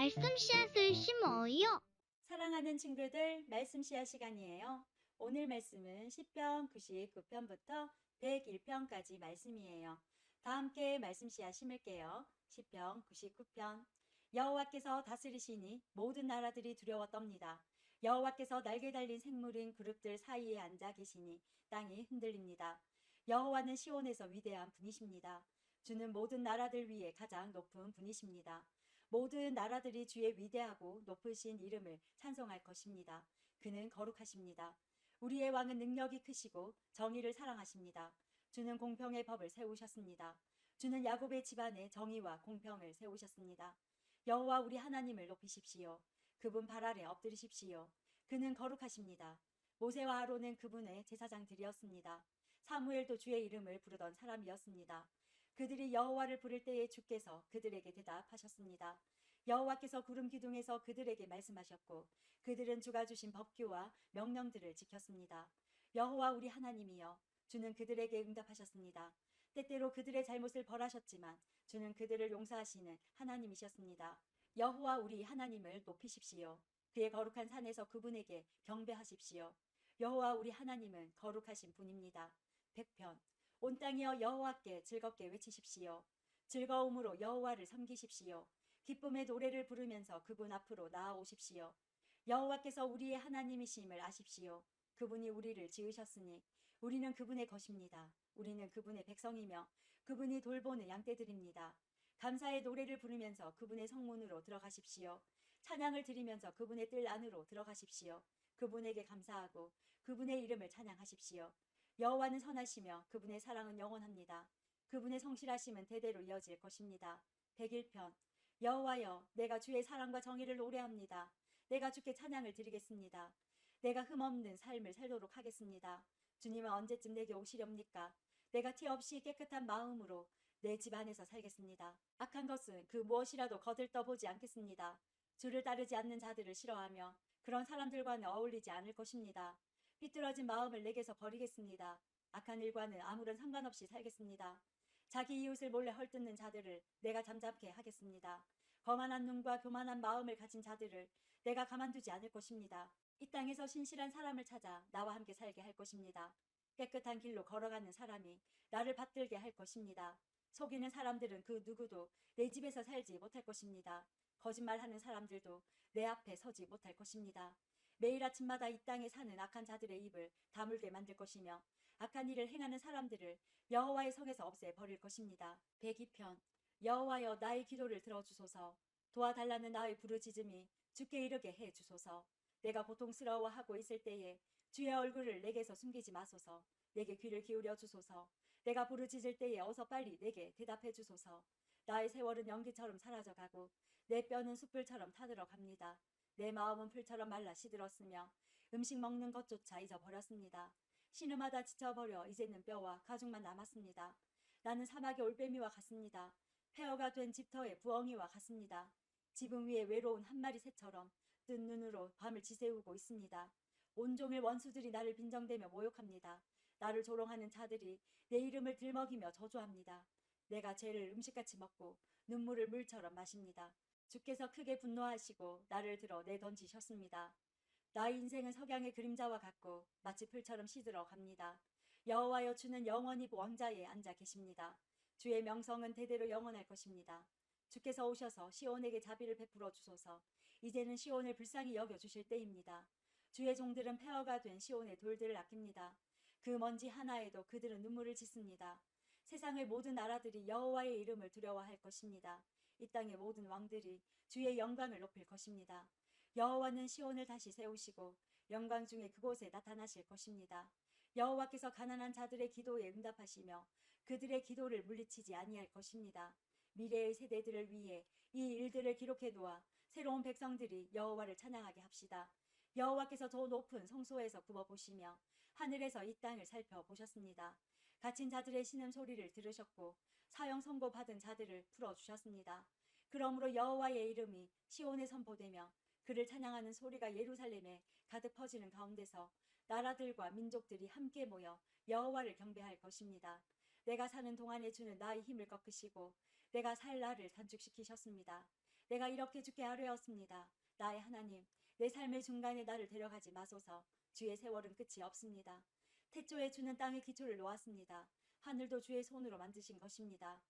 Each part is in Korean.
말씀 씨앗을 심어요. 사랑하는 친구들, 말씀 시간 시간이에요. 오늘 말씀은 10편 99편부터 101편까지 말씀이에요. 다 함께 말씀 씨앗 심을게요. 10편 99편 여호와께서 다스리시니 모든 나라들이 두려워 떱니다. 여호와께서 날개 달린 생물인 그룹들 사이에 앉아 계시니 땅이 흔들립니다. 여호와는 시온에서 위대한 분이십니다. 주는 모든 나라들 위에 가장 높은 분이십니다. 모든 나라들이 주의 위대하고 높으신 이름을 찬송할 것입니다. 그는 거룩하십니다. 우리의 왕은 능력이 크시고 정의를 사랑하십니다. 주는 공평의 법을 세우셨습니다. 주는 야곱의 집안에 정의와 공평을 세우셨습니다. 여호와 우리 하나님을 높이십시오. 그분 발 아래 엎드리십시오. 그는 거룩하십니다. 모세와 아론은 그분의 제사장들이었습니다. 사무엘도 주의 이름을 부르던 사람이었습니다. 그들이 여호와를 부를 때에 주께서 그들에게 대답하셨습니다. 여호와께서 구름 기둥에서 그들에게 말씀하셨고 그들은 주가 주신 법규와 명령들을 지켰습니다. 여호와 우리 하나님이여 주는 그들에게 응답하셨습니다. 때때로 그들의 잘못을 벌하셨지만 주는 그들을 용서하시는 하나님이셨습니다. 여호와 우리 하나님을 높이십시오. 그의 거룩한 산에서 그분에게 경배하십시오. 여호와 우리 하나님은 거룩하신 분입니다. 백편 온 땅이여 여호와께 즐겁게 외치십시오. 즐거움으로 여호와를 섬기십시오. 기쁨의 노래를 부르면서 그분 앞으로 나아오십시오. 여호와께서 우리의 하나님이심을 아십시오. 그분이 우리를 지으셨으니 우리는 그분의 것입니다. 우리는 그분의 백성이며 그분이 돌보는 양떼들입니다. 감사의 노래를 부르면서 그분의 성문으로 들어가십시오. 찬양을 드리면서 그분의 뜰 안으로 들어가십시오. 그분에게 감사하고 그분의 이름을 찬양하십시오. 여호와는 선하시며 그분의 사랑은 영원합니다. 그분의 성실하심은 대대로 이어질 것입니다. 101편 여호와여 내가 주의 사랑과 정의를 노래합니다. 내가 주께 찬양을 드리겠습니다. 내가 흠없는 삶을 살도록 하겠습니다. 주님은 언제쯤 내게 오시렵니까? 내가 티 없이 깨끗한 마음으로 내 집 안에서 살겠습니다. 악한 것은 그 무엇이라도 거들떠보지 않겠습니다. 주를 따르지 않는 자들을 싫어하며 그런 사람들과는 어울리지 않을 것입니다. 삐뚤어진 마음을 내게서 버리겠습니다. 악한 일과는 아무런 상관없이 살겠습니다. 자기 이웃을 몰래 헐뜯는 자들을 내가 잠잠케 하겠습니다. 거만한 눈과 교만한 마음을 가진 자들을 내가 가만두지 않을 것입니다. 이 땅에서 신실한 사람을 찾아 나와 함께 살게 할 것입니다. 깨끗한 길로 걸어가는 사람이 나를 받들게 할 것입니다. 속이는 사람들은 그 누구도 내 집에서 살지 못할 것입니다. 거짓말하는 사람들도 내 앞에 서지 못할 것입니다. 매일 아침마다 이 땅에 사는 악한 자들의 입을 다물게 만들 것이며 악한 일을 행하는 사람들을 여호와의 성에서 없애 버릴 것입니다. 102편 여호와여 나의 기도를 들어주소서. 도와달라는 나의 부르짖음이 주께 이르게 해 주소서. 내가 고통스러워하고 있을 때에 주의 얼굴을 내게서 숨기지 마소서. 내게 귀를 기울여 주소서. 내가 부르짖을 때에 어서 빨리 내게 대답해 주소서. 나의 세월은 연기처럼 사라져가고 내 뼈는 숯불처럼 타들어갑니다. 내 마음은 풀처럼 말라 시들었으며 음식 먹는 것조차 잊어버렸습니다. 신음하다 지쳐버려 이제는 뼈와 가죽만 남았습니다. 나는 사막의 올빼미와 같습니다. 폐허가 된 집터의 부엉이와 같습니다. 지붕 위에 외로운 한 마리 새처럼 뜬 눈으로 밤을 지새우고 있습니다. 온종일 원수들이 나를 빈정대며 모욕합니다. 나를 조롱하는 자들이 내 이름을 들먹이며 저주합니다. 내가 죄를 음식같이 먹고 눈물을 물처럼 마십니다. 주께서 크게 분노하시고 나를 들어 내던지셨습니다. 나의 인생은 석양의 그림자와 같고 마치 풀처럼 시들어 갑니다. 여호와여 주는 영원히 왕자에 앉아 계십니다. 주의 명성은 대대로 영원할 것입니다. 주께서 오셔서 시온에게 자비를 베풀어 주소서. 이제는 시온을 불쌍히 여겨 주실 때입니다. 주의 종들은 폐허가 된 시온의 돌들을 아낍니다. 그 먼지 하나에도 그들은 눈물을 짓습니다. 세상의 모든 나라들이 여호와의 이름을 두려워할 것입니다. 이 땅의 모든 왕들이 주의 영광을 높일 것입니다. 여호와는 시온을 다시 세우시고 영광 중에 그곳에 나타나실 것입니다. 여호와께서 가난한 자들의 기도에 응답하시며 그들의 기도를 물리치지 아니할 것입니다. 미래의 세대들을 위해 이 일들을 기록해 놓아 새로운 백성들이 여호와를 찬양하게 합시다. 여호와께서 저 높은 성소에서 굽어 보시며 하늘에서 이 땅을 살펴보셨습니다. 갇힌 자들의 신음 소리를 들으셨고 사형 선고 받은 자들을 풀어 주셨습니다. 그러므로 여호와의 이름이 시온에 선포되며 그를 찬양하는 소리가 예루살렘에 가득 퍼지는 가운데서 나라들과 민족들이 함께 모여 여호와를 경배할 것입니다. 내가 사는 동안에 주는 나의 힘을 꺾으시고 내가 살 날을 단축시키셨습니다. 내가 이렇게 죽게 하려였습니다. 나의 하나님, 내 삶의 중간에 나를 데려가지 마소서. 주의 세월은 끝이 없습니다. 태초에 주는 땅의 기초를 놓았습니다. 하늘도 주의 손으로 만드신 것입니다.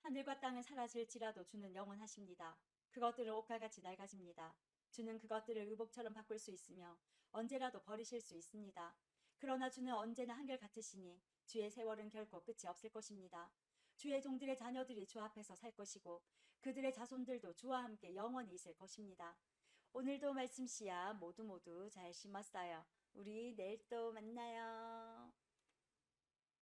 하늘과 땅은 사라질지라도 주는 영원하십니다. 그것들은 옷과 같이 낡아집니다. 주는 그것들을 의복처럼 바꿀 수 있으며 언제라도 버리실 수 있습니다. 그러나 주는 언제나 한결같으시니 주의 세월은 결코 끝이 없을 것입니다. 주의 종들의 자녀들이 주 앞에서 살 것이고 그들의 자손들도 주와 함께 영원히 있을 것입니다. 오늘도 말씀 씨앗 모두 모두 잘 심었어요. 우리 내일 또 만나요.